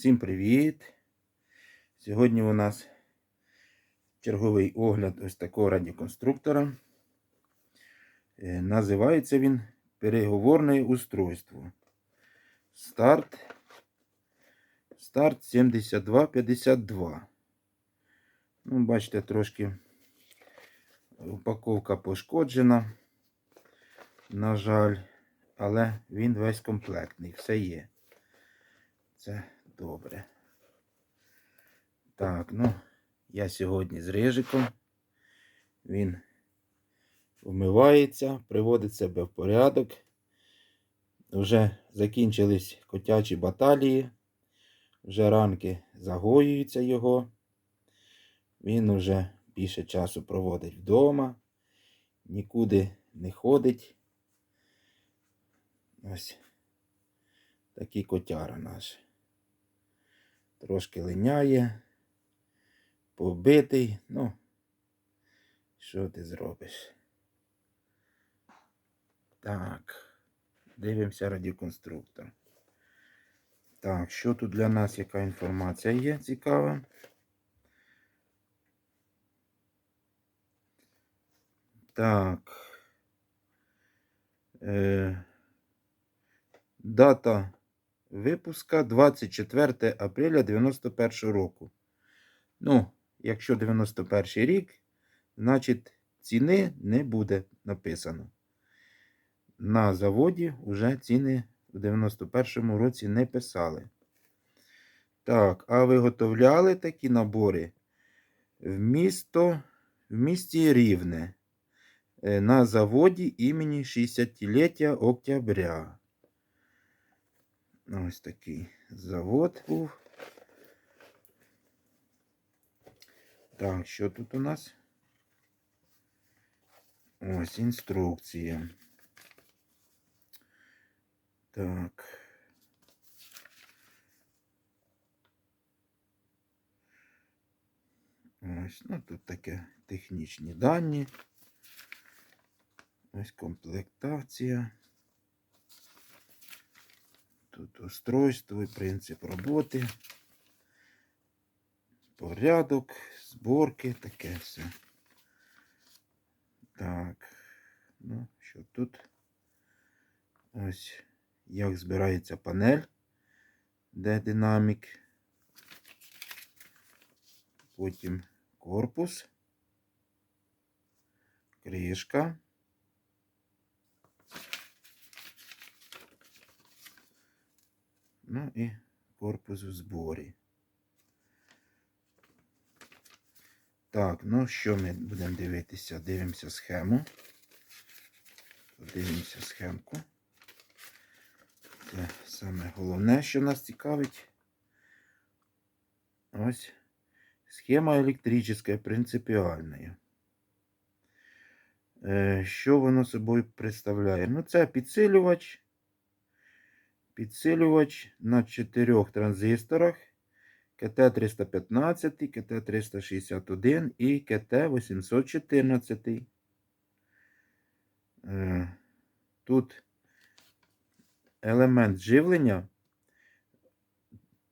Всім привіт! Сьогодні у нас черговий огляд ось такого радіоконструктора. Е, Називається він переговорне устройство. Старт. Старт 7252. Ну, бачите, трошки упаковка пошкоджена. На жаль, але він весь комплектний, все є. Це добре. Так, ну, я сьогодні з рижиком. Він вмивається, приводить себе в порядок. Вже закінчились котячі баталії. Вже ранки загоюються його. Він уже більше часу проводить вдома, нікуди не ходить. Ось такий котяра наш. Трошки линяє, побитий. Ну, що ти зробиш? Так, дивимося радіоконструктор. Так, що тут для нас, яка інформація є цікава? Так. Е, дата випуска 24 апреля 91 року. Ну, якщо 91 рік, значить ціни не буде написано. На заводі вже ціни у 91 році не писали. Так, а виготовляли такі набори в місто, в місті Рівне е, на заводі імені 60-ліття Октября. Ось такий завод був. Так, що тут у нас? Ось інструкція. Так. Ось, ну тут таке технічні дані. Ось комплектація. Тут устройство і принцип роботи. Порядок, зборки, таке все. Так, ну, що тут? Ось як збирається панель, де динамік. Потім корпус, кришка. Ну і корпус в зборі. Так, ну що ми будемо дивитися? Дивимося схему. Подивимося схемку. Це саме головне, що нас цікавить. Ось схема електрична, принципіальна. Е, Що воно собою представляє? Ну, це підсилювач. Підсилювач на чотирьох транзисторах КТ-315, КТ-361 і КТ-814. Е, Тут елемент живлення,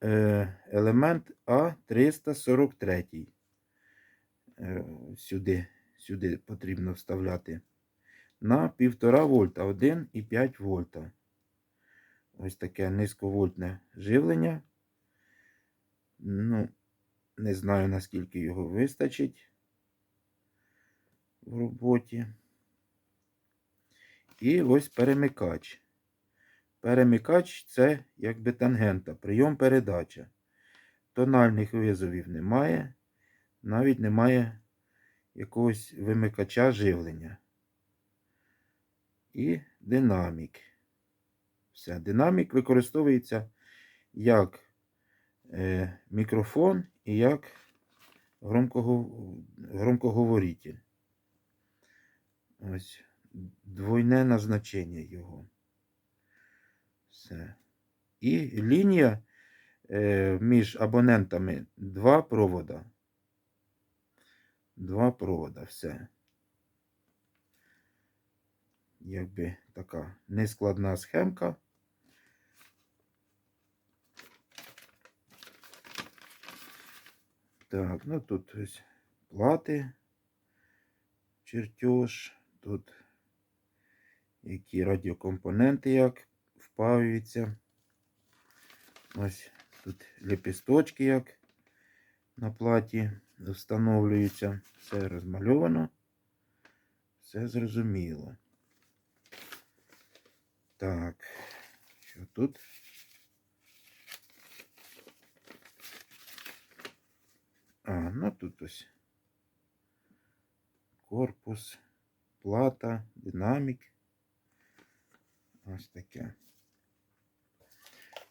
е, елемент А343. Е, Сюди, сюди потрібно вставляти на 1,5 вольта, 1,5 вольта. Ось таке низьковольтне живлення. Ну, не знаю, наскільки його вистачить в роботі. І ось перемикач. Перемикач це якби тангента, прийом передача. Тональних визовів немає, навіть немає якогось вимикача живлення. І динамік. Все. Динамік використовується як е, мікрофон і як громкоговоритель. Ось двойне назначення його. Все. І лінія е, між абонентами два провода. Два провода, все. Якби така нескладна схемка. Так, ну тут ось плати, чертеж, тут які радіокомпоненти як впаюються. Ось тут лепісточки як на платі встановлюються. Все розмальовано. Все зрозуміло. Так, що тут? А, ну тут ось корпус, плата, динамік. Ось таке.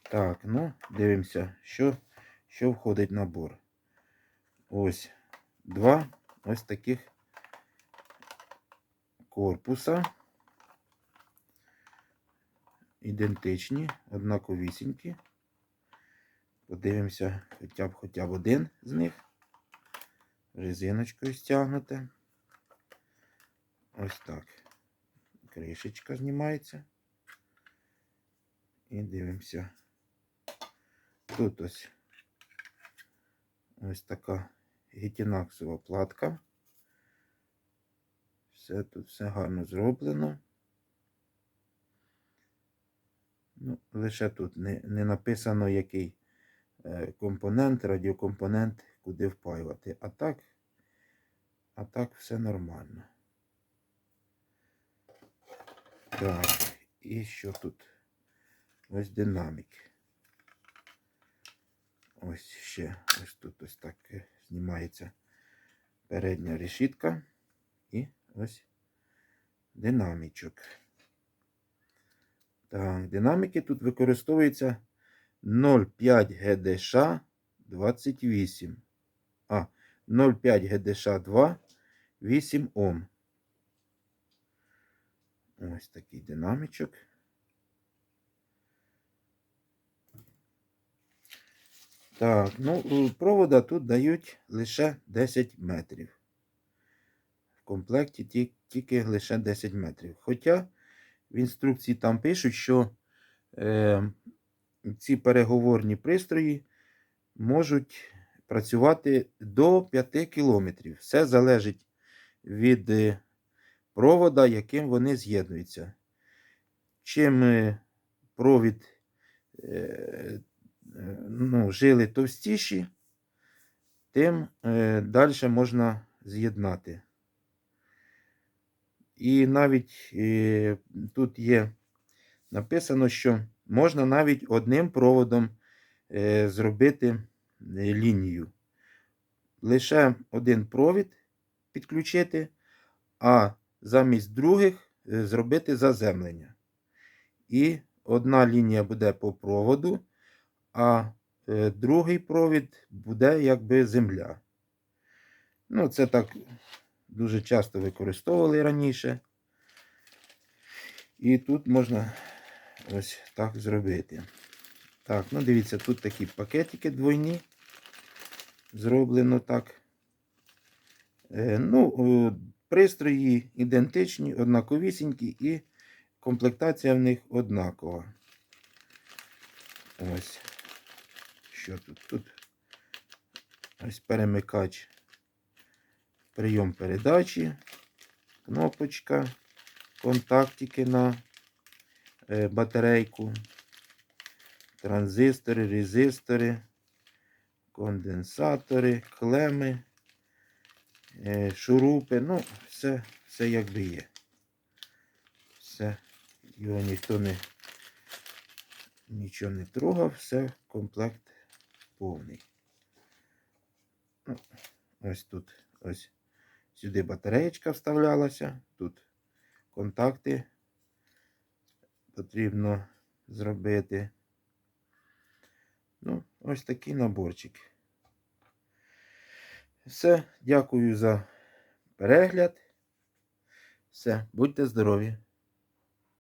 Так, ну, дивимося, що, що входить в набор. Ось два ось таких корпуса. Ідентичні, однаковісінькі. Подивимося хоча б хоча б один з них. Резиночкою стягнуте. Ось так. Кришечка знімається. І дивимося. Тут ось ось така гітінаксова платка. Все тут все гарно зроблено. Ну, лише тут не, не написано, який е, компонент, радіокомпонент, куди впаювати. А так, а так все нормально. Так, і що тут? Ось динамік. Ось ще ось тут ось так е, знімається передня решітка. І ось динамічок. Так, динаміки тут використовується 0,5 ГДШ 28. А, 0,5 ГДШ 2, 8 Ом. Ось такий динамічок. Так, ну, провода тут дають лише 10 метрів. В комплекті тільки лише 10 метрів. Хоча в інструкції там пишуть, що е, ці переговорні пристрої можуть працювати до 5 кілометрів. Все залежить від е, провода, яким вони з'єднуються. Чим е, провід е, ну, жили товстіші, тим далі можна з'єднати. І навіть тут є написано, що можна навіть одним проводом зробити лінію. Лише один провід підключити, а замість других е, зробити заземлення. І одна лінія буде по проводу, а е, другий провід буде якби земля. Ну, це так дуже часто використовували раніше. І тут можна ось так зробити. Так, ну дивіться, тут такі пакетики двойні. Зроблено так. Е, ну, е, пристрої ідентичні, однаковісінькі, і комплектація в них однакова. Ось. Що тут? Тут ось перемикач, прийом передачі, кнопочка, контактики на е, батарейку, транзистори, резистори, конденсатори, клеми, е, шурупи. Ну, все, все якби є. Все, його ніхто не нічого не трогав, все, комплект повний. Ну, ось тут ось сюди батареєчка вставлялася, тут контакти потрібно зробити. Ну, ось такий наборчик. Все, дякую за перегляд. Все, будьте здорові!